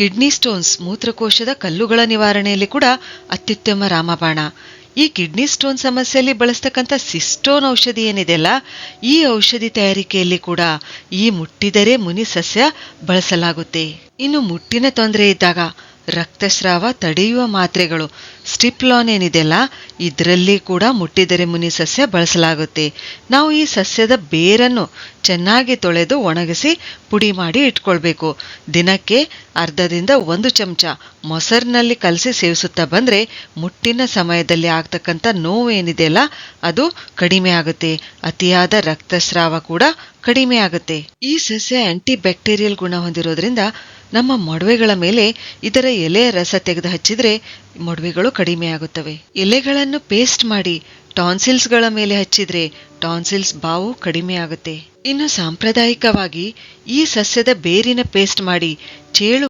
Kidney stones ಮೂತ್ರಕೋಶದ ಕಲ್ಲುಗಳ ನಿವಾರಣೆಯಲ್ಲಿ ಕೂಡ ಅತ್ಯುತ್ತಮ ರಾಮಬಾಣ. ಈ ಕಿಡ್ನಿ ಸ್ಟೋನ್ ಸಮಸ್ಯೆಯಲ್ಲಿ ಬಳಸ್ತಕ್ಕಂಥ ಸಿಸ್ಟೋನ್ ಔಷಧಿ ಏನಿದೆಯಲ್ಲ ಈ ಔಷಧಿ ತಯಾರಿಕೆಯಲ್ಲಿ ಕೂಡ ಈ ಮುಟ್ಟಿದರೆ ಮುನಿ ಸಸ್ಯ ಬಳಸಲಾಗುತ್ತೆ. ಇನ್ನು ಮುಟ್ಟಿನ ತೊಂದರೆ ಇದ್ದಾಗ ರಕ್ತಸ್ರಾವ ತಡೆಯುವ ಮಾತ್ರೆಗಳು. ಸ್ಟಿಪ್ಲಾನ್ ಏನಿದೆಯಲ್ಲ, ಇದರಲ್ಲಿ ಕೂಡ ಮುಟ್ಟಿದರೆ ಮುನಿ ಸಸ್ಯ ಬಳಸಲಾಗುತ್ತೆ. ನಾವು ಈ ಸಸ್ಯದ ಬೇರನ್ನು ಚೆನ್ನಾಗಿ ತೊಳೆದು ಒಣಗಿಸಿ ಪುಡಿ ಮಾಡಿ ಇಟ್ಕೊಳ್ಬೇಕು. ದಿನಕ್ಕೆ ಅರ್ಧದಿಂದ ಒಂದು ಚಮಚ ಮೊಸರಿನಲ್ಲಿ ಕಲಸಿ ಸೇವಿಸುತ್ತಾ ಬಂದ್ರೆ ಮುಟ್ಟಿನ ಸಮಯದಲ್ಲಿ ಆಗ್ತಕ್ಕಂಥ ನೋವು ಏನಿದೆಯಲ್ಲ, ಅದು ಕಡಿಮೆ ಆಗುತ್ತೆ. ಅತಿಯಾದ ರಕ್ತಸ್ರಾವ ಕೂಡ ಕಡಿಮೆ ಆಗುತ್ತೆ. ಈ ಸಸ್ಯ ಆಂಟಿ ಬ್ಯಾಕ್ಟೀರಿಯಲ್ ಗುಣ ಹೊಂದಿರೋದ್ರಿಂದ ನಮ್ಮ ಮೊಡವೆಗಳ ಮೇಲೆ ಇದರ ಎಲೆಯ ರಸ ತೆಗೆದು ಹಚ್ಚಿದ್ರೆ ಮೊಡವೆಗಳು ಕಡಿಮೆ ಆಗುತ್ತವೆ. ಎಲೆಗಳನ್ನು ಪೇಸ್ಟ್ ಮಾಡಿ ಟಾನ್ಸಿಲ್ಸ್ಗಳ ಮೇಲೆ ಹಚ್ಚಿದ್ರೆ ಟಾನ್ಸಿಲ್ಸ್ ಬಾವು ಕಡಿಮೆ ಆಗುತ್ತೆ. ಇನ್ನು ಸಾಂಪ್ರದಾಯಿಕವಾಗಿ ಈ ಸಸ್ಯದ ಬೇರಿನ ಪೇಸ್ಟ್ ಮಾಡಿ ಚೇಳು